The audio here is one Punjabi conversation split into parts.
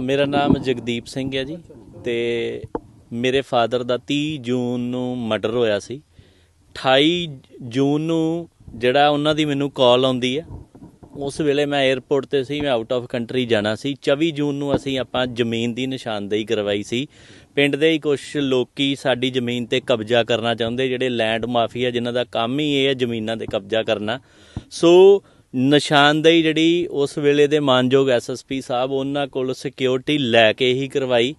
ਮੇਰਾ ਨਾਮ ਜਗਦੀਪ ਸਿੰਘ ਹੈ ਜੀ ਤੇ ਮੇਰੇ ਫਾਦਰ ਦਾ 30 ਜੂਨ ਨੂੰ ਮਰਡਰ ਹੋਇਆ ਸੀ। 28 ਜੂਨ ਨੂੰ ਜਿਹੜਾ ਉਹਨਾਂ ਦੀ ਮੈਨੂੰ ਕਾਲ ਆਉਂਦੀ ਹੈ, ਉਸ ਵੇਲੇ ਮੈਂ 에ਅਰਪੋਰਟ ਤੇ ਸੀ, ਮੈਂ ਆਊਟ ਆਫ ਕੰਟਰੀ ਜਾਣਾ ਸੀ। 24 ਜੂਨ ਨੂੰ ਅਸੀਂ ਆਪਾਂ ਜ਼ਮੀਨ ਦੀ ਨਿਸ਼ਾਨਦੇਹੀ ਕਰਵਾਈ ਸੀ। ਪਿੰਡ ਦੇ ਹੀ ਕੁਝ ਲੋਕੀ ਸਾਡੀ ਜ਼ਮੀਨ ਤੇ ਕਬਜ਼ਾ ਕਰਨਾ ਚਾਹੁੰਦੇ, ਜਿਹੜੇ ਲੈਂਡ ਮਾਫੀਆ ਜਿਨ੍ਹਾਂ ਦਾ ਕੰਮ ਹੀ ਇਹ ਹੈ ਜ਼ਮੀਨਾਂ ਤੇ ਕਬਜ਼ਾ ਕਰਨਾ। ਸੋ ਨਿਸ਼ਾਨਦੇਹੀ ਜਿਹੜੀ ਉਸ ਵੇਲੇ ਦੇ ਮਾਨਯੋਗ ਐਸਐਸਪੀ ਸਾਹਿਬ, ਉਹਨਾਂ ਕੋਲ ਸਿਕਿਉਰਿਟੀ ਲੈ ਕੇ ਹੀ ਕਰਵਾਈ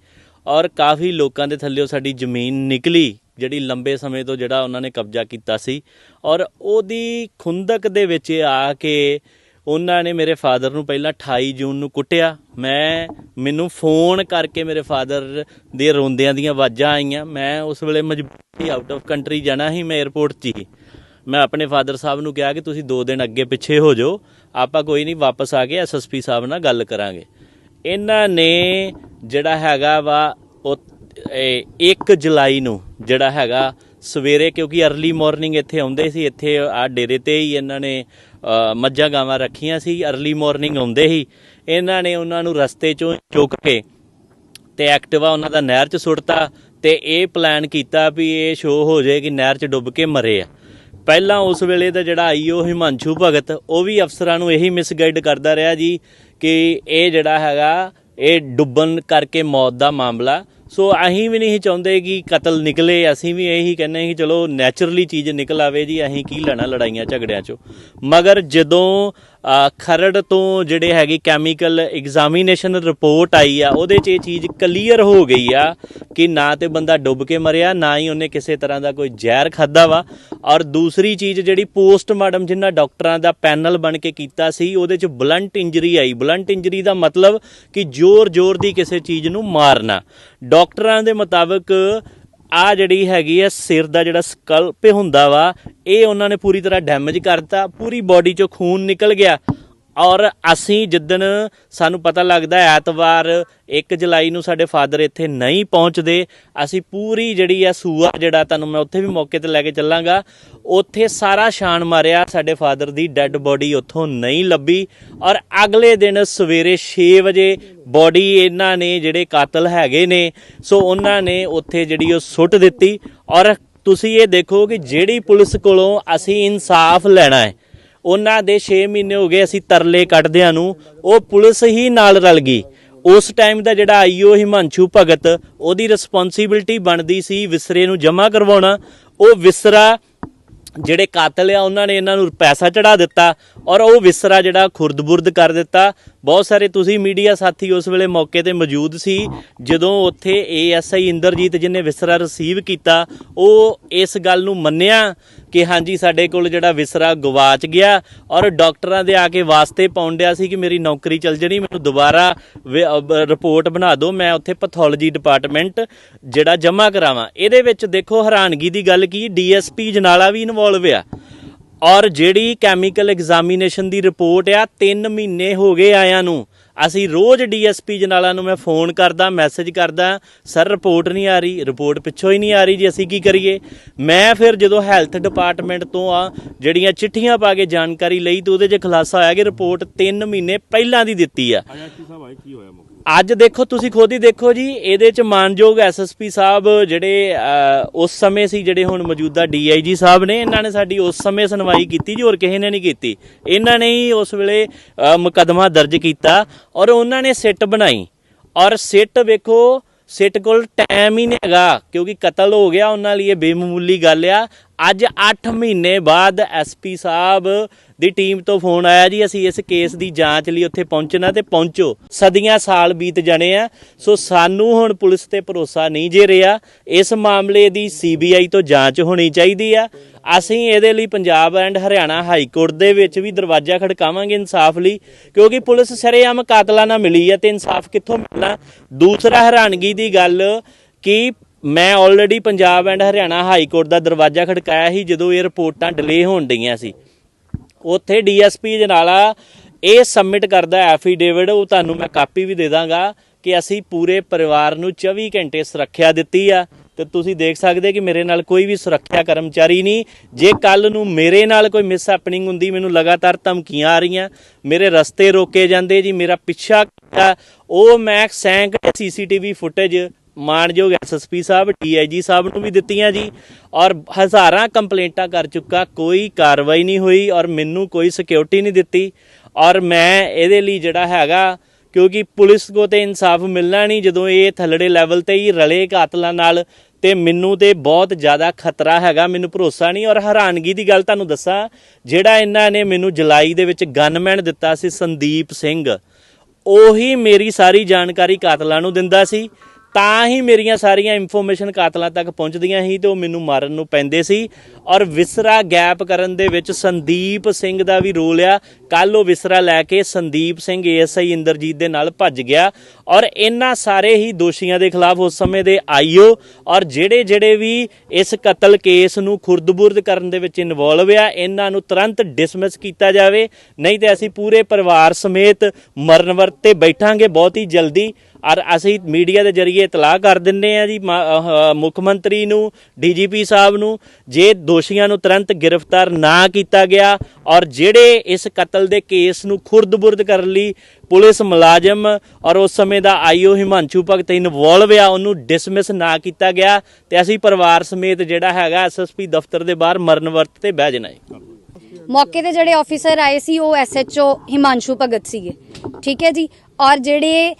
ਔਰ ਕਾਫੀ ਲੋਕਾਂ ਦੇ ਥੱਲੇੋਂ ਸਾਡੀ ਜ਼ਮੀਨ ਨਿਕਲੀ, ਜਿਹੜੀ ਲੰਬੇ ਸਮੇਂ ਤੋਂ ਜਿਹੜਾ ਉਹਨਾਂ ਨੇ ਕਬਜ਼ਾ ਕੀਤਾ ਸੀ ਔਰ ਉਹਦੀ ਖੁੰਦਕ ਦੇ ਵਿੱਚ ਆ ਕੇ ਉਹਨਾਂ ਨੇ ਮੇਰੇ ਫਾਦਰ ਨੂੰ ਪਹਿਲਾਂ 28 ਜੂਨ ਨੂੰ ਕੁੱਟਿਆ। ਮੈਂ, ਮੈਨੂੰ ਫੋਨ ਕਰਕੇ ਮੇਰੇ ਫਾਦਰ ਦੇ ਰੋਂਦਿਆਂ ਦੀਆਂ ਆਵਾਜ਼ਾਂ ਆਈਆਂ। ਮੈਂ ਉਸ ਵੇਲੇ ਮਜਬੂਰੀ ਆਊਟ ਆਫ ਕੰਟਰੀ ਜਾਣਾ ਸੀ, ਮੈਂ 에ਅਰਪੋਰਟ 'ਚ ਹੀ। ਮੈਂ ਆਪਣੇ ਫਾਦਰ ਸਾਹਿਬ ਨੂੰ ਕਿਹਾ ਕਿ ਤੁਸੀਂ 2 ਦਿਨ ਅੱਗੇ ਪਿੱਛੇ ਹੋ ਜਾਓ, ਆਪਾਂ ਕੋਈ ਨਹੀਂ ਵਾਪਸ ਆ ਕੇ ਐਸਐਸਪੀ ਸਾਹਿਬ ਨਾਲ ਗੱਲ ਕਰਾਂਗੇ। ਇਹਨਾਂ ਨੇ ਜਿਹੜਾ ਹੈਗਾ ਵਾ, ਉਹ 1 ਜੁਲਾਈ ਨੂੰ ਜਿਹੜਾ ਹੈਗਾ, ਸਵੇਰੇ ਕਿਉਂਕਿ ਅਰਲੀ ਮਾਰਨਿੰਗ ਇੱਥੇ ਆਉਂਦੇ ਸੀ, ਇੱਥੇ ਆ ਡੇਰੇ ਤੇ ਹੀ ਇਹਨਾਂ ਨੇ ਮੱਝਾਂ ਗਾਵਾਂ ਰੱਖੀਆਂ ਸੀ ਅਰਲੀ ਮਾਰਨਿੰਗ ਆਉਂਦੇ ਹੀ ਇਹਨਾਂ ਨੇ ਉਹਨਾਂ ਨੂੰ ਰਸਤੇ ਚੋਂ ਚੁੱਕ ਕੇ ਤੇ ਐਕਟਿਵਾ ਉਹਨਾਂ ਦਾ ਨਹਿਰ 'ਚ ਸੁੱਟਤਾ ਤੇ ਇਹ ਪਲਾਨ ਕੀਤਾ ਵੀ ਇਹ ਸ਼ੋਅ ਹੋ ਜਾਏ ਕਿ ਨਹਿਰ 'ਚ ਡੁੱਬ ਕੇ ਮਰੇ ਆ। ਪਹਿਲਾਂ ਉਸ ਵੇਲੇ ਦਾ ਜਿਹੜਾ ਆਈਓ ਹਿਮਾਂਸ਼ੂ ਭਗਤ, ਉਹ ਵੀ ਅਫਸਰਾਂ ਨੂੰ ਇਹੀ ਮਿਸਗਾਈਡ ਕਰਦਾ ਰਿਹਾ ਜੀ ਕਿ ਇਹ ਜਿਹੜਾ ਹੈਗਾ, ਇਹ ਡੁੱਬਣ ਕਰਕੇ ਮੌਤ ਦਾ ਮਾਮਲਾ। ਸੋ ਅਸੀਂ ਵੀ ਨਹੀਂ ਚਾਹੁੰਦੇ ਕਿ ਕਤਲ ਨਿਕਲੇ, ਅਸੀਂ ਵੀ ਇਹੀ ਕਹਿੰਦੇ ਕਿ ਚਲੋ ਨੈਚੁਰਲੀ ਚੀਜ਼ ਨਿਕਲ ਆਵੇ ਜੀ, ਅਸੀਂ ਕੀ ਲੈਣਾ ਲੜਾਈਆਂ ਝਗੜਿਆਂ 'ਚੋਂ। ਮਗਰ ਜਦੋਂ ਖਰੜ ਤੋਂ ਜਿਹੜੇ ਹੈਗੇ ਕੈਮੀਕਲ ਐਗਜ਼ਾਮੀਨੇਸ਼ਨ ਰਿਪੋਰਟ ਆਈ ਆ, ਉਹਦੇ 'ਚ ਇਹ ਚੀਜ਼ ਕਲੀਅਰ ਹੋ ਗਈ ਆ ਕਿ ਨਾ ਤੇ ਬੰਦਾ ਡੁੱਬ ਕੇ ਮਰਿਆ, ਨਾ ਹੀ ਉਹਨੇ ਕਿਸੇ ਤਰ੍ਹਾਂ ਦਾ ਕੋਈ ਜ਼ਹਿਰ ਖਾਦਾ ਵਾ। ਔਰ ਦੂਸਰੀ ਚੀਜ਼ ਜਿਹੜੀ ਪੋਸਟਮਾਰਟਮ ਜਿੰਨਾ ਡਾਕਟਰਾਂ ਦਾ ਪੈਨਲ ਬਣ ਕੇ ਕੀਤਾ ਸੀ, ਉਹਦੇ 'ਚ ਬਲੰਟ ਇੰਜਰੀ ਆਈ। ਬਲੰਟ ਇੰਜਰੀ ਦਾ ਮਤਲਬ ਕਿ ਜ਼ੋਰ-ਜ਼ੋਰ ਦੀ ਕਿਸੇ ਚੀਜ਼ ਨੂੰ ਮਾਰਨਾ। ਡਾਕਟਰਾਂ ਦੇ ਮੁਤਾਬਕ ਆ ਜਿਹੜੀ ਹੈਗੀ ਆ ਸਿਰ ਦਾ ਜਿਹੜਾ ਸਕਲਪ ਹੁੰਦਾ ਵਾ, ਇਹ ਉਹਨਾਂ ਨੇ ਪੂਰੀ ਤਰ੍ਹਾਂ ਡੈਮੇਜ ਕਰਤਾ, ਪੂਰੀ ਬਾਡੀ ਚੋਂ ਖੂਨ ਨਿਕਲ ਗਿਆ। ਔਰ ਅਸੀਂ ਜਿੱਦਣ ਸਾਨੂੰ ਪਤਾ ਲੱਗਦਾ ਐਤਵਾਰ 1 ਜੁਲਾਈ ਨੂੰ ਸਾਡੇ ਫਾਦਰ ਇੱਥੇ ਨਹੀਂ ਪਹੁੰਚਦੇ, ਅਸੀਂ ਪੂਰੀ ਜਿਹੜੀ ਆ ਸੂਆ ਜਿਹੜਾ ਤੁਹਾਨੂੰ ਮੈਂ ਉੱਥੇ ਵੀ ਮੌਕੇ ਤੇ ਲੈ ਕੇ ਚੱਲਾਂਗਾ, ਉੱਥੇ ਸਾਰਾ ਛਾਣ ਮਾਰਿਆ ਸਾਡੇ ਫਾਦਰ ਦੀ ਡੈੱਡ ਬੋਡੀ ਉੱਥੋਂ ਨਹੀਂ ਲੱਭੀ ਔਰ ਅਗਲੇ ਦਿਨ ਸਵੇਰੇ 6 ਵਜੇ ਬੋਡੀ ਇਹਨਾਂ ਨੇ ਜਿਹੜੇ ਕਾਤਲ ਹੈਗੇ ਨੇ, ਸੋ ਉਹਨਾਂ ਨੇ ਉੱਥੇ ਜਿਹੜੀ ਉਹ ਸੁੱਟ ਦਿੱਤੀ ਔਰ ਤੁਸੀਂ ਇਹ ਦੇਖੋ ਕਿ ਜਿਹੜੀ ਪੁਲਿਸ ਕੋਲੋਂ ਅਸੀਂ ਇਨਸਾਫ ਲੈਣਾ ਹੈ ਉਹਨਾਂ ਦੇ 6 ਮਹੀਨੇ ਹੋ ਗਏ ਅਸੀਂ ਤਰਲੇ ਕੱਢਦਿਆਂ ਨੂੰ, ਉਹ ਪੁਲਿਸ ਹੀ ਨਾਲ ਰਲ ਗਈ। ਉਸ ਟਾਈਮ ਦਾ ਜਿਹੜਾ ਆਈਓ ਹਿਮਾਂਸ਼ੂ ਭਗਤ, ਉਹਦੀ ਰਿਸਪੌਂਸਿਬਿਲਟੀ ਬਣਦੀ ਸੀ ਵਿਸਰੇ ਨੂੰ ਜਮ੍ਹਾਂ ਕਰਵਾਉਣਾ। ਉਹ ਵਿਸਰਾ ਜਿਹੜੇ ਕਾਤਲ ਆ, ਉਹਨਾਂ ਨੇ ਇਹਨਾਂ ਨੂੰ ਪੈਸਾ ਚੜਾ ਦਿੱਤਾ ਔਰ ਉਹ ਵਿਸਰਾ ਜਿਹੜਾ ਖੁਰਦਬੁਰਦ ਕਰ ਦਿੱਤਾ। ਬਹੁਤ ਸਾਰੇ ਤੁਸੀਂ ਮੀਡੀਆ ਸਾਥੀ ਉਸ ਵੇਲੇ ਮੌਕੇ ਤੇ ਮੌਜੂਦ ਸੀ, ਜਦੋਂ ਉੱਥੇ ਏਐਸਆਈ ਇੰਦਰਜੀਤ ਜਿਹਨੇ ਵਿਸਰਾ ਰਿਸੀਵ ਕੀਤਾ, ਉਹ ਇਸ ਗੱਲ ਨੂੰ ਮੰਨਿਆ ਕਿ ਹਾਂਜੀ, ਸਾਡੇ ਕੋਲ ਜਿਹੜਾ ਵਿਸਰਾ ਗਵਾਚ ਗਿਆ ਔਰ ਡਾਕਟਰਾਂ ਦੇ ਆ ਕੇ ਵਾਸਤੇ ਪਾਉਂਦਿਆ ਸੀ ਕਿ ਮੇਰੀ ਨੌਕਰੀ ਚੱਲ ਜਣੀ, ਮੈਨੂੰ ਦੁਬਾਰਾ ਰਿਪੋਰਟ ਬਣਾ ਦਿਓ, ਮੈਂ ਉੱਥੇ ਪੈਥੋਲੋਜੀ ਡਿਪਾਰਟਮੈਂਟ ਜਿਹੜਾ ਜਮ੍ਹਾਂ ਕਰਾਵਾਂ। ਇਹਦੇ ਵਿੱਚ ਦੇਖੋ ਹੈਰਾਨਗੀ ਦੀ ਗੱਲ ਕੀ ਡੀਐਸਪੀ ਜਨਾਲਾ ਵੀ ਇਨਵੋਲਵ ਆ। ਔਰ ਜਿਹੜੀ ਕੈਮੀਕਲ ਐਗਜ਼ਾਮੀਨੇਸ਼ਨ ਦੀ ਰਿਪੋਰਟ ਆ 3 ਮਹੀਨੇ ਹੋ ਗਏ ਆਇਆਂ ਨੂੰ। ਅਸੀਂ ਰੋਜ਼ ਡੀਐਸਪੀ ਜਨਾਲਾ ਨੂੰ ਮੈਂ ਫੋਨ ਕਰਦਾ, ਮੈਸੇਜ ਕਰਦਾ, ਸਰ, ਰਿਪੋਰਟ ਨਹੀਂ ਆ ਰਹੀ, ਰਿਪੋਰਟ ਪਿੱਛੋਂ ਹੀ ਨਹੀਂ ਆ ਰਹੀ ਜੀ, ਅਸੀਂ ਕੀ ਕਰੀਏ? ਮੈਂ ਫਿਰ ਜਦੋਂ ਹੈਲਥ ਡਿਪਾਰਟਮੈਂਟ ਤੋਂ ਆ, ਜਿਹੜੀਆਂ ਚਿੱਠੀਆਂ ਪਾ ਕੇ ਜਾਣਕਾਰੀ ਲਈ, ਤੇ ਉਹਦੇ 'ਚ ਖੁਲਾਸਾ ਹੋਇਆ ਕਿ ਰਿਪੋਰਟ 3 ਮਹੀਨੇ ਪਹਿਲਾਂ ਦੀ ਦਿੱਤੀ ਆ। ਆਈਐਸਪੀ ਸਾਹਿਬ ਆਏ, ਕੀ ਹੋਇਆ ਅੱਜ ਦੇਖੋ ਤੁਸੀਂ ਖੁਦ ਹੀ ਦੇਖੋ ਜੀ ਇਹਦੇ ਚ ਮਾਨਯੋਗ ਐਸਐਸਪੀ ਸਾਹਿਬ ਜਿਹੜੇ ਉਸ ਸਮੇਂ ਸੀ ਜਿਹੜੇ ਹੁਣ ਮੌਜੂਦਾ ਡੀਆਈਜੀ ਸਾਹਿਬ ਨੇ ਇਹਨਾਂ ਨੇ ਸਾਡੀ ਉਸ ਸਮੇਂ ਸੁਣਵਾਈ ਕੀਤੀ ਜੀ ਹੋਰ ਕਿਸੇ ਨੇ ਨਹੀਂ ਕੀਤੀ। ਇਹਨਾਂ ਨੇ ਹੀ ਉਸ ਵੇਲੇ ਅਹ, ਮੁਕੱਦਮਾ ਦਰਜ ਕੀਤਾ ਔਰ ਉਹਨਾਂ ਨੇ ਸਿੱਟ ਬਣਾਈ। ਔਰ ਸਿੱਟ ਵੇਖੋ ਸਿੱਟ ਕੋਲ ਟਾਈਮ ਹੀ ਨਹੀਂ ਹੈਗਾ ਕਿਉਂਕਿ ਕਤਲ ਹੋ ਗਿਆ ਉਹਨਾਂ ਲਈ ਇਹ ਬੇਮਾਮੂਲੀ ਗੱਲ ਆ। ਅੱਜ 8 ਮਹੀਨੇ ਬਾਅਦ ਐਸਪੀ ਸਾਹਿਬ ਦੀ ਟੀਮ ਤੋਂ ਫੋਨ ਆਇਆ ਜੀ, ਅਸੀਂ ਇਸ ਕੇਸ ਦੀ ਜਾਂਚ ਲਈ ਉੱਥੇ ਪਹੁੰਚਣਾ ਤੇ ਪਹੁੰਚੋ। ਸਦੀਆਂ ਸਾਲ ਬੀਤ ਜਾਣੇ ਆ, ਸੋ ਸਾਨੂੰ ਹੁਣ ਪੁਲਿਸ ਤੇ ਭਰੋਸਾ ਨਹੀਂ ਜੇ ਰਿਹਾ। ਇਸ ਮਾਮਲੇ ਦੀ ਸੀਬੀਆਈ ਤੋਂ ਜਾਂਚ ਹੋਣੀ ਚਾਹੀਦੀ ਆ। ਅਸੀਂ ਇਹਦੇ ਲਈ Punjab and Haryana high court ਦੇ ਵਿੱਚ ਵੀ ਦਰਵਾਜ਼ਾ ਖੜਕਾਵਾਂਗੇ ਇਨਸਾਫ ਲਈ, ਕਿਉਂਕਿ ਪੁਲਿਸ ਸਰੇਆਮ ਕਾਤਲਾਂ ਨਾਲ ਮਿਲੀ ਹੈ ਤੇ ਇਨਸਾਫ ਕਿੱਥੋਂ ਮਿਲਣਾ? ਦੂਸਰਾ ਹੈਰਾਨਗੀ ਦੀ ਗੱਲ ਕਿ ਮੈਂ already Punjab and Haryana high court ਦਾ ਦਰਵਾਜ਼ਾ ਖੜਕਾਇਆ ਸੀ ਜਦੋਂ ਇਹ ਰਿਪੋਰਟਾਂ ਡਿਲੇ ਹੋਣ ਡਈਆਂ ਸੀ। ਉੱਥੇ ਡੀਐਸਪੀ ਜਨਾਲਾ ਇਹ ਸਬਮਿਟ ਕਰਦਾ ਐਫੀਡੇਵਿਟ ਉਹ ਤੁਹਾਨੂੰ ਮੈਂ ਕਾਪੀ ਵੀ ਦੇ ਦਾਂਗਾ ਕਿ ਅਸੀਂ ਪੂਰੇ ਪਰਿਵਾਰ ਨੂੰ 24 ਘੰਟੇ ਸੁਰੱਖਿਆ ਦਿੱਤੀ ਆ। ਤੇ ਤੁਸੀਂ ਦੇਖ ਸਕਦੇ ਕਿ ਮੇਰੇ ਨਾਲ ਕੋਈ ਵੀ ਸੁਰੱਖਿਆ ਕਰਮਚਾਰੀ ਨਹੀਂ। ਜੇ ਕੱਲ ਨੂੰ ਮੇਰੇ ਨਾਲ ਕੋਈ ਮਿਸ ਹੈਪਨਿੰਗ ਹੁੰਦੀ, ਮੈਨੂੰ ਲਗਾਤਾਰ ਧਮਕੀਆਂ ਆ ਰਹੀਆਂ, ਮੇਰੇ ਰਸਤੇ ਰੋਕੇ ਜਾਂਦੇ ਜੀ, ਮੇਰਾ ਪਿੱਛਾ ਉਹ ਮੈਂ ਸੈਂਕੜੇ ਸੀਸੀਟੀਵੀ ਫੁਟੇਜ ਮਾਨਯੋਗ ਐਸਐਸਪੀ ਸਾਹਿਬ ਡੀਆਈਜੀ ਸਾਹਿਬ ਨੂੰ ਵੀ ਦਿੱਤੀਆਂ ਜੀ ਔਰ ਹਜ਼ਾਰਾਂ ਕੰਪਲੇਂਟਾਂ ਕਰ ਚੁੱਕਾ, ਕੋਈ ਕਾਰਵਾਈ ਨਹੀਂ ਹੋਈ ਔਰ ਮੈਨੂੰ ਕੋਈ ਸਿਕਿਉਰਿਟੀ ਨਹੀਂ ਦਿੱਤੀ ਔਰ ਮੈਂ ਇਹਦੇ ਲਈ ਜਿਹੜਾ ਹੈਗਾ, ਕਿਉਂਕਿ ਪੁਲਿਸ ਕੋ ਤੇ ਇਨਸਾਫ ਮਿਲਣਾ ਨਹੀਂ, ਜਦੋਂ ਇਹ ਥੱਲੜੇ ਲੈਵਲ ਤੇ ਹੀ ਰਲੇ ਕਾਤਲਾਂ ਨਾਲ ਤੇ ਮੈਨੂੰ ਤੇ ਬਹੁਤ ਜ਼ਿਆਦਾ ਖਤਰਾ ਹੈਗਾ, ਮੈਨੂੰ ਭਰੋਸਾ ਨਹੀਂ ਔਰ ਹੈਰਾਨਗੀ ਦੀ ਗੱਲ ਤੁਹਾਨੂੰ ਦੱਸਾਂ, ਜਿਹੜਾ ਇਹਨਾਂ ਨੇ ਮੈਨੂੰ ਜੁਲਾਈ ਦੇ ਵਿੱਚ ਗਨਮੈਨ ਦਿੱਤਾ ਸੀ ਸੰਦੀਪ ਸਿੰਘ, ਉਹੀ ਮੇਰੀ ਸਾਰੀ ਜਾਣਕਾਰੀ ਕਾਤਲਾਂ ਨੂੰ ਦਿੰਦਾ ਸੀ ਤਾਂ ਹੀ ਮੇਰੀਆਂ ਸਾਰੀਆਂ ਇਨਫੋਰਮੇਸ਼ਨ ਕਾਤਲਾਂ ਤੱਕ ਪਹੁੰਚਦੀਆਂ ਸੀ ਤੇ ਉਹ ਮੈਨੂੰ ਮਾਰਨ ਨੂੰ ਪੈਂਦੇ ਸੀ। ਔਰ ਵਿਸਰਾ ਗੈਪ ਕਰਨ ਦੇ ਵਿੱਚ ਸੰਦੀਪ ਸਿੰਘ ਦਾ ਵੀ ਰੋਲ ਆ। ਕੱਲ ਉਹ ਵਿਸਰਾ ਲੈ ਕੇ ਸੰਦੀਪ ਸਿੰਘ ਏਐਸਆਈ ਇੰਦਰਜੀਤ ਦੇ ਨਾਲ ਭੱਜ ਗਿਆ। ਔਰ ਇਹਨਾਂ ਸਾਰੇ ਹੀ ਦੋਸ਼ੀਆਂ ਦੇ ਖਿਲਾਫ ਉਸ ਸਮੇਂ ਦੇ ਆਈਓ ਔਰ ਜਿਹੜੇ ਜਿਹੜੇ ਵੀ ਇਸ ਕਤਲ ਕੇਸ ਨੂੰ ਖੁਰਦਬੁਰਦ ਕਰਨ ਦੇ ਵਿੱਚ ਇਨਵੋਲਵ ਆ, ਇਹਨਾਂ ਨੂੰ ਤੁਰੰਤ ਡਿਸਮਿਸ ਕੀਤਾ ਜਾਵੇ। ਨਹੀਂ ਤੇ ਅਸੀਂ ਪੂਰੇ ਪਰਿਵਾਰ ਸਮੇਤ ਮਰਨ ਵਰਤ ਤੇ ਬੈਠਾਂਗੇ ਬਹੁਤ ਹੀ ਜਲਦੀ। ਔਰ ਅਸੀਂ ਮੀਡੀਆ ਦੇ ਜ਼ਰੀਏ ਇਤਲਾਹ ਕਰ ਦਿੰਨੇ ਆ ਜੀ, ਮਾ- ਮੁੱਖ ਮੰਤਰੀ ਨੂੰ, ਡੀਜੀਪੀ ਸਾਹਿਬ ਨੂੰ। ਜੇ ਦੋਸ਼ੀਆਂ ਨੂੰ ਤੁਰੰਤ ਗ੍ਰਿਫਤਾਰ ਨਾ ਕੀਤਾ ਗਿਆ ਔਰ ਜਿਹੜੇ ਇਸ ਕਤਲ ਦੇ ਕੇਸ ਨੂੰ ਖੁਰਦ-ਬੁਰਦ ਕਰਨ ਲਈ ਪੁਲਿਸ ਮੁਲਾਜ਼ਮ ਔਰ ਉਸ ਸਮੇਂ ਦਾ ਆਈਓ ਹਿਮਾਂਸ਼ੂ ਭਗਤ ਇਨਵੋਲਵ ਆ, ਉਹਨੂੰ ਡਿਸਮਿਸ ਨਾ ਕੀਤਾ ਗਿਆ ਤੇ ਅਸੀਂ ਪਰਿਵਾਰ ਸਮੇਤ ਜਿਹੜਾ ਹੈਗਾ ਐਸਐਸਪੀ ਦਫ਼ਤਰ ਦੇ ਬਾਹਰ ਮਰਨ ਵਰਤ ਤੇ ਬਹਿ ਜਾਣਾ ਮੌਕੇ ਤੇ ਜਿਹੜੇ ਆਫੀਸਰ ਆਏ ਸੀ, ਉਹ ਐਸਐਚਓ ਹਿਮਾਂਸ਼ੂ ਭਗਤ ਸੀਗੇ। ਠੀਕ ਹੈ ਜੀ? ਔਰ ਜਿਹੜੇ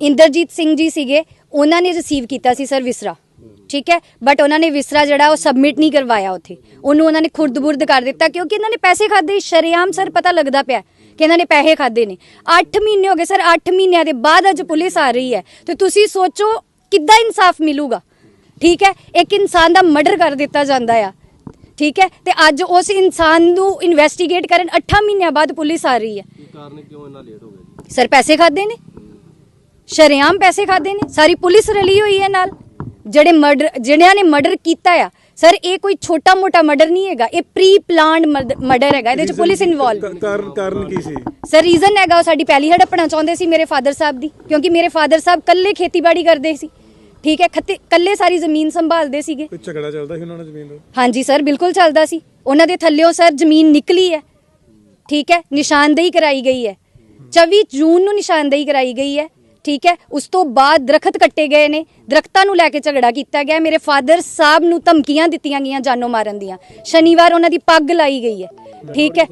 ਇੰਦਰਜੀਤ ਸਿੰਘ ਜੀ ਸੀਗੇ, ਉਹਨਾਂ ਨੇ ਰਿਸੀਵ ਕੀਤਾ ਸੀ ਸਰ ਵਿਸਰਾ ਠੀਕ ਹੈ? ਬਟ ਉਹਨਾਂ ਨੇ ਵਿਸਰਾ ਜਿਹੜਾ ਉਹ ਸਬਮਿਟ ਨਹੀਂ ਕਰਵਾਇਆ ਉੱਥੇ। ਉਹਨੂੰ ਉਹਨਾਂ ਨੇ ਖੁਰਦ-ਬੁਰਦ ਕਰ ਦਿੱਤਾ ਕਿਉਂਕਿ ਇਹਨਾਂ ਨੇ ਪੈਸੇ ਖਾਦੇ। ਸ਼ਰੇਆਮ ਸਰ ਪਤਾ ਲੱਗਦਾ ਪਿਆ ਕਿ ਇਹਨਾਂ ਨੇ ਪੈਸੇ ਖਾਦੇ ਨੇ। 8 ਮਹੀਨੇ ਹੋ ਗਏ ਸਰ 8 ਮਹੀਨਿਆਂ ਦੇ ਬਾਅਦ ਅੱਜ ਪੁਲਿਸ ਆ ਰਹੀ ਹੈ। ਤੇ ਤੁਸੀਂ ਸੋਚੋ ਕਿੱਦਾਂ ਇਨਸਾਫ ਮਿਲੂਗਾ। ਠੀਕ ਹੈ? ਇੱਕ ਇਨਸਾਨ ਦਾ ਮਰਡਰ ਕਰ ਦਿੱਤਾ ਜਾਂਦਾ ਆ। ਠੀਕ ਹੈ? ਤੇ ਅੱਜ ਉਸ ਇਨਸਾਨ ਨੂੰ ਇਨਵੈਸਟੀਗੇਟ ਕਰਨ 8 ਮਹੀਨਿਆਂ ਬਾਅਦ ਪੁਲਿਸ ਆ ਰਹੀ ਹੈ। ਕਾਰਨ ਕਿਉਂ ਇੰਨਾ ਲੇਟ ਹੋ ਗਿਆ ਜੀ? ਸਰ ਪੈਸੇ ਖਾਦੇ ਨੇ? ਸ਼ਰੇਆਮ ਪੈਸੇ ਖਾਦੇ ਨੇ? ਸਾਰੀ ਪੁਲਿਸ ਰਲੀ ਹੋਈ ਹੈ ਨਾਲ। ਜਿਹੜੇ ਮਰਡਰ ਜਿਹੜਿਆਂ ਨੇ ਮਰਡਰ ਕੀਤਾ ਆ ਸਰ ਇਹ ਕੋਈ ਛੋਟਾ ਮੋਟਾ ਮਰਡਰ ਨਹੀਂ ਹੈਗਾ ਇਹ ਪ੍ਰੀ ਪਲਾਨਡ ਮਰਡਰ ਹੈਗਾ ਇਹਦੇ ਚ ਪੁਲਿਸ ਇਨਵੋਲਵ ਕਾਰਨ ਕਾਰਨ ਕੀ ਸੀ? ਸਰ ਰੀਜ਼ਨ ਹੈਗਾ ਉਹ ਸਾਡੀ ਪਹਿਲੀ ਹੜਪਣਾ ਚਾਹੁੰਦੇ ਸੀ ਮੇਰੇ ਫਾਦਰ ਸਾਹਿਬ ਦੀ ਕਿਉਂਕਿ ਮੇਰੇ ਫਾਦਰ ਸਾਹਿਬ ਕੱਲੇ ਖੇਤੀਬਾੜੀ ਕਰਦੇ ਸੀ। ਠੀਕ ਹੈ ਖੱਤੇ ਕੱਲੇ ਸਾਰੀ ਜ਼ਮੀਨ ਸੰਭਾਲਦੇ ਸੀਗੇ। ਕੋਈ ਝਗੜਾ ਚੱਲਦਾ ਸੀ ਉਹਨਾਂ ਨਾਲ ਜ਼ਮੀਨ ਦਾ? ਹਾਂਜੀ ਸਰ ਬਿਲਕੁਲ ਚੱਲਦਾ ਸੀ। ਉਹਨਾਂ ਦੇ ਥੱਲਿਓਂ ਸਰ ਜ਼ਮੀਨ ਨਿਕਲੀ ਹੈ। ਠੀਕ ਹੈ ਨਿਸ਼ਾਨਦੇਹੀ ਕਰਾਈ ਗਈ ਹੈ। 24 ਜੂਨ ਨੂੰ ਨਿਸ਼ਾਨਦੇਹੀ ਕਰਾਈ ਗਈ ਹੈ। ਠੀਕ ਹੈ ਉਸ ਤੋਂ ਬਾਅਦ ਦਰਖਤ ਕੱਟੇ ਗਏ ਨੇ। ਦਰਖਤਾਂ ਨੂੰ ਲੈ ਕੇ ਝਗੜਾ ਕੀਤਾ ਗਿਆ। ਮੇਰੇ ਫਾਦਰ ਸਾਹਿਬ ਨੂੰ ਧਮਕੀਆਂ ਦਿੱਤੀਆਂ ਗਈਆਂ ਜਾਨੋਂ ਮਾਰਨ ਦੀਆਂ। ਸ਼ਨੀਵਾਰ ਉਹਨਾਂ ਦੀ ਪੱਗ ਲਾਈ ਗਈ ਹੈ। ਠੀਕ ਹੈ।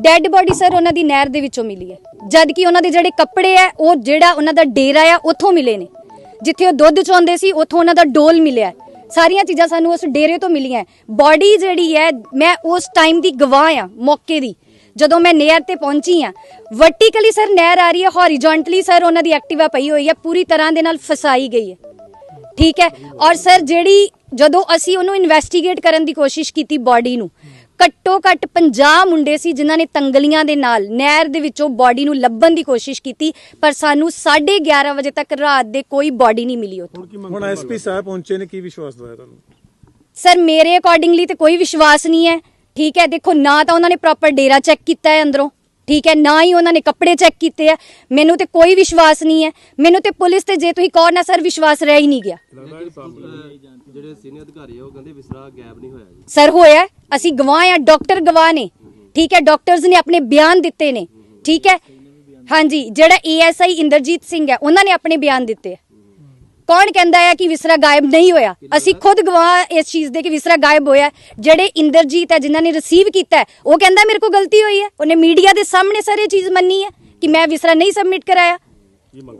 ਡੈੱਡ ਬੋਡੀ ਸਰ ਉਹਨਾਂ ਦੀ ਨਹਿਰ ਦੇ ਵਿੱਚੋਂ ਮਿਲੀ ਹੈ। ਜਦ ਕਿ ਉਹਨਾਂ ਦੇ ਜਿਹੜੇ ਕੱਪੜੇ ਆ ਉਹ ਜਿਹੜਾ ਉਹਨਾਂ ਦਾ ਡੇਰਾ ਆ ਉੱਥੋਂ ਮਿਲੇ ਨੇ। ਜਿੱਥੇ ਉਹ ਦੁੱਧ ਚੋਂਦੇ ਸੀ ਉੱਥੋਂ ਉਹਨਾਂ ਦਾ ਡੋਲ ਮਿਲਿਆ। ਸਾਰੀਆਂ ਚੀਜ਼ਾਂ ਸਾਨੂੰ ਉਸ ਡੇਰੇ ਤੋਂ ਮਿਲੀਆਂ ਬਾਡੀ ਜਿਹੜੀ ਹੈ ਮੈਂ ਉਸ ਟਾਈਮ ਦੀ ਗਵਾਹ ਆ ਮੌਕੇ ਦੀ। ਜਦੋਂ ਮੈਂ ਨਹਿਰ ਤੇ ਪਹੁੰਚੀ ਆ ਵਰਟੀਕਲੀ ਸਰ ਨਹਿਰ ਆ ਰਹੀ ਹੈ ਹੌਰੀਜ਼ੌਂਟਲੀ ਸਰ ਉਹਨਾਂ ਦੀ ਐਕਟਿਵਾ ਪਈ ਹੋਈ ਹੈ ਪੂਰੀ ਤਰ੍ਹਾਂ ਦੇ ਨਾਲ ਫਸਾਈ ਗਈ ਹੈ। ਠੀਕ ਹੈ? ਔਰ ਸਰ ਜਿਹੜੀ ਜਦੋਂ ਅਸੀਂ ਉਹਨੂੰ ਇਨਵੈਸਟੀਗੇਟ ਕਰਨ ਦੀ ਕੋਸ਼ਿਸ਼ ਕੀਤੀ ਬਾਡੀ ਨੂੰ ਘੱਟੋ ਘੱਟ 50 ਮੁੰਡੇ ਸੀ ਜਿਨ੍ਹਾਂ ਨੇ ਤੰਗਲੀਆਂ ਦੇ ਨਾਲ ਨਹਿਰ ਦੇ ਵਿੱਚੋਂ ਬਾਡੀ ਨੂੰ ਲੱਭਣ ਦੀ ਕੋਸ਼ਿਸ਼ ਕੀਤੀ ਪਰ ਸਾਨੂੰ 11:30 ਵਜੇ ਤੱਕ ਰਾਤ ਦੇ ਕੋਈ ਬਾਡੀ ਨਹੀਂ ਮਿਲੀ ਉੱਥੋਂ। ਹੁਣ ਐਸਪੀ ਸਾਹਿਬ ਪਹੁੰਚੇ ਨੇ ਕੀ ਵਿਸ਼ਵਾਸ ਦਵਾਇਆ ਤੁਹਾਨੂੰ? ਸਰ ਮੇਰੇ ਅਕੋਰਡਿੰਗਲੀ ਤੇ ਕੋਈ ਵਿਸ਼ਵਾਸ ਨਹੀਂ ਹੈ। ਠੀਕ ਹੈ ਦੇਖੋ ਨਾ ਤਾਂ ਉਹਨਾਂ ਨੇ ਪ੍ਰੋਪਰ ਡੇਰਾ ਚੈੱਕ ਕੀਤਾ ਹੈ ਅੰਦਰੋਂ ਠੀਕ ਹੈ ਨਾ ਹੀ ਉਹਨਾਂ ਨੇ ਕੱਪੜੇ ਚੈੱਕ ਕੀਤੇ ਆ ਮੈਨੂੰ ਤੇ ਕੋਈ ਵਿਸ਼ਵਾਸ ਨਹੀਂ ਹੈ। ਮੈਨੂੰ ਤੇ ਪੁਲਿਸ ਤੇ ਜੇ ਤੁਸੀਂ ਕਹੋ ਨਾ ਸਰ ਵਿਸ਼ਵਾਸ ਰਹਿ ਹੀ ਨਹੀਂ ਗਿਆ। ਜਿਹੜੇ ਸੀਨੀਅਰ ਅਧਿਕਾਰੀ ਆ ਉਹ ਕਹਿੰਦੇ ਵਿਸਰਾ ਗੈਪ ਨਹੀਂ ਹੋਇਆ ਜੀ। ਸਰ ਹੋਇਆ। ਅਸੀਂ ਗਵਾਹ ਆ ਡਾਕਟਰ ਗਵਾਹ ਨੇ। ਠੀਕ ਹੈ ਡਾਕਟਰਸ ਨੇ ਆਪਣੇ ਬਿਆਨ ਦਿੱਤੇ ਨੇ। ਠੀਕ ਹੈ। ਹਾਂਜੀ ਜਿਹੜਾ ਏਐਸਆਈ ਇੰਦਰਜੀਤ ਸਿੰਘ ਹੈ ਉਹਨਾਂ ਨੇ ਆਪਣੇ ਬਿਆਨ ਦਿੱਤੇ ਕੌਣ ਕਹਿੰਦਾ ਹੈ ਕਿ ਵਿਸਰਾ ਗਾਇਬ ਨਹੀਂ ਹੋਇਆ? ਅਸੀਂ ਖੁਦ ਗਵਾਹ ਇਸ ਚੀਜ਼ ਦੇ ਕਿ ਵਿਸਰਾ ਗਾਇਬ ਹੋਇਆ ਹੈ। ਜਿਹੜੇ ਇੰਦਰਜੀਤ ਹੈ ਜਿਨ੍ਹਾਂ ਨੇ ਰਿਸੀਵ ਕੀਤਾ ਉਹ ਕਹਿੰਦਾ ਮੇਰੇ ਕੋਲ ਗਲਤੀ ਹੋਈ ਹੈ। ਉਹਨੇ ਮੀਡੀਆ ਦੇ ਸਾਹਮਣੇ ਸਾਰੇ ਚੀਜ਼ ਮੰਨੀ ਹੈ ਕਿ ਮੈਂ ਵਿਸਰਾ ਨਹੀਂ ਸਬਮਿਟ ਕਰਾਇਆ।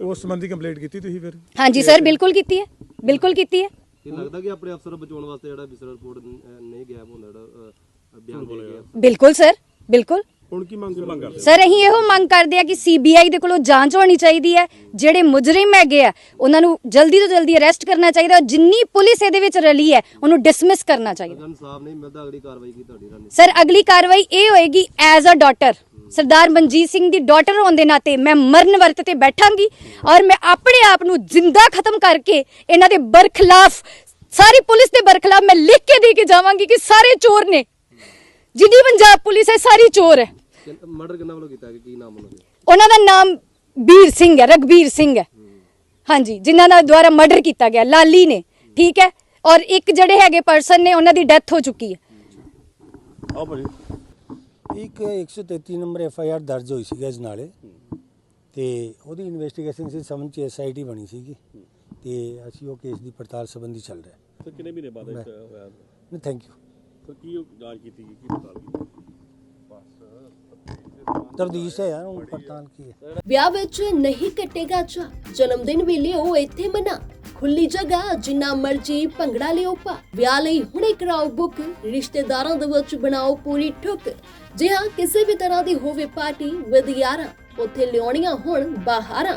ਉਸ ਸੰਬੰਧੀ ਕੰਪਲੇਂਟ ਕੀਤੀ ਤੁਸੀਂ ਫਿਰ? ਹਾਂਜੀ ਸਰ ਬਿਲਕੁਲ ਕੀਤੀ ਹੈ। ਬਿਲਕੁਲ ਕੀਤੀ ਹੈ। ਇਹ ਲੱਗਦਾ ਕਿ ਆਪਣੇ ਅਫਸਰ ਬਚਾਉਣ ਵਾਸਤੇ ਜਿਹੜਾ ਵਿਸਰਾ ਰਿਪੋਰਟ ਨਹੀਂ ਗੈਪ ਹੁੰਦਾ ਜਿਹੜਾ ਬਿਆਨ ਦੇ ਗਿਆ। ਬਿਲਕੁਲ ਸਰ ਬਿਲਕੁਲ। ਹੁਣ ਕੀ ਮੰਗ ਮੰਗ ਕਰਦੇ ਸਰ ਅਸੀਂ ਇਹੋ ਮੰਗ ਕਰਦੇ ਆ ਕਿ ਸੀਬੀਆਈ ਦੇ ਕੋਲੋਂ ਜਾਂਚ ਹੋਣੀ ਚਾਹੀਦੀ ਹੈ। ਜਿਹੜੇ ਮੁਜਰਮ ਹੈਗੇ ਆ ਉਹਨਾਂ ਨੂੰ ਜਲਦੀ ਤੋਂ ਜਲਦੀ ਅਰੈਸਟ ਕਰਨਾ ਚਾਹੀਦਾ ਔਰ ਜਿੰਨੀ ਪੁਲਿਸ ਇਹਦੇ ਵਿੱਚ ਰਲੀ ਹੈ ਉਹਨੂੰ ਡਿਸਮਿਸ ਕਰਨਾ ਚਾਹੀਦਾ ਅਗਰ ਇਨਸਾਫ ਨਹੀਂ ਮਿਲਦਾ ਅਗਲੀ ਕਾਰਵਾਈ ਕੀ ਤੁਹਾਡੀ ਰਣਨੀਤੀ ਸਰ ਅਗਲੀ ਕਾਰਵਾਈ ਇਹ ਹੋਏਗੀ as a daughter Sardar Manjit Singh the daughter ਹੋਣ ਦੇ ਨਾਤੇ ਮੈਂ ਮਰਨ ਵਰਤ ਤੇ ਬੈਠਾਂਗੀ ਔਰ ਮੈਂ ਆਪਣੇ ਆਪ ਨੂੰ ਜਿੰਦਾ ਖਤਮ ਕਰਕੇ ਇਹਨਾਂ ਦੇ ਬਰਖਲਾਫ ਸਾਰੀ ਪੁਲਿਸ ਦੇ ਬਰਖਲਾਫ ਮੈਂ ਲਿਖ ਕੇ ਦੇ ਕੇ ਜਾਵਾਂਗੀ ਕਿ ਸਾਰੇ ਚੋਰ ਨੇ ਜਿੱਦੀ ਪੰਜਾਬ ਪੁਲਿਸ ਹੈ ਸਾਰੀ ਚੋਰ ਹੈ। ਮਰਡਰ ਕਿੰਨਾ ਵੱਲੋਂ ਕੀਤਾ ਕੀ ਨਾਮ ਉਹਨਾਂ ਦਾ? ਉਹਨਾਂ ਦਾ ਨਾਮ ਵੀਰ ਸਿੰਘ ਹੈ ਰਗਵੀਰ ਸਿੰਘ ਹੈ। ਹਾਂਜੀ ਜਿਨ੍ਹਾਂ ਦਾ ਦੁਆਰਾ ਮਰਡਰ ਕੀਤਾ ਗਿਆ ਲਾਲੀ ਨੇ ਠੀਕ ਹੈ? ਔਰ ਇੱਕ ਜਿਹੜੇ ਹੈਗੇ ਪਰਸਨ ਨੇ ਉਹਨਾਂ ਦੀ ਡੈਥ ਹੋ ਚੁੱਕੀ ਹੈ। ਆਓ ਭਾਜੀ। ਇੱਕ 133 ਨੰਬਰ ਐਫ ਆਈ ਆਰ ਦਰਜ ਹੋਈ ਸੀਗੀ ਅਜਨਾਲੇ ਤੇ ਉਹਦੀ ਇਨਵੈਸਟੀਗੇਸ਼ਨ ਸੀ ਸਮਝ ਚ ਐਸਆਈਟੀ ਬਣੀ ਸੀਗੀ। ਤੇ ਅਸੀਂ ਉਹ ਕੇਸ ਦੀ ਪੜਤਾਲ ਸੰਬੰਧੀ ਚੱਲ ਰਿਹਾ। ਸਰ ਕਿੰਨੇ ਮਹੀਨੇ ਬਾਅਦ ਹੋਇਆ? ਨਹੀਂ ਥੈਂਕ ਯੂ ਸਰ ਕੀ ਉਹ ਜਾਂਚ ਕੀਤੀ ਗਈ ਕੀ ਪਤਾ ਲੱਗੀ? ਤਰਦੀਸ਼ ਹੈ ਯਾਰ ਹੁਣ ਪੜਤਾਲ ਕੀ ਹੈ? ਵਿਆਹ ਵਿੱਚ ਨਹੀਂ ਕੱਟੇਗਾ ਚਾ ਜਨਮ ਦਿਨ ਵੇਲੇ ਉਹ ਇੱਥੇ ਮਨਾ। ਖੁੱਲੀ ਜਗ੍ਹਾ ਜਿੰਨਾ ਮਰਜ਼ੀ ਭੰਗੜਾ ਲਿਓ ਪਾ ਵਿਆਹ ਲਈ ਹੁਣੇ ਕਰਾਓ ਬੁੱਕ ਰਿਸ਼ਤੇਦਾਰਾਂ ਦੇ ਵਿੱਚ ਬਣਾਓ ਪੂਰੀ ਠੁੱਕ। ਜੇ ਹਾਂ ਕਿਸੇ ਵੀ ਤਰ੍ਹਾਂ ਦੀ ਹੋਵੇ ਪਾਰਟੀ ਵਿਦ ਯਾਰਾਂ ਉੱਥੇ ਲਿਆਉਣੀਆਂ ਹੁਣ ਬਾਹਰਾਂ।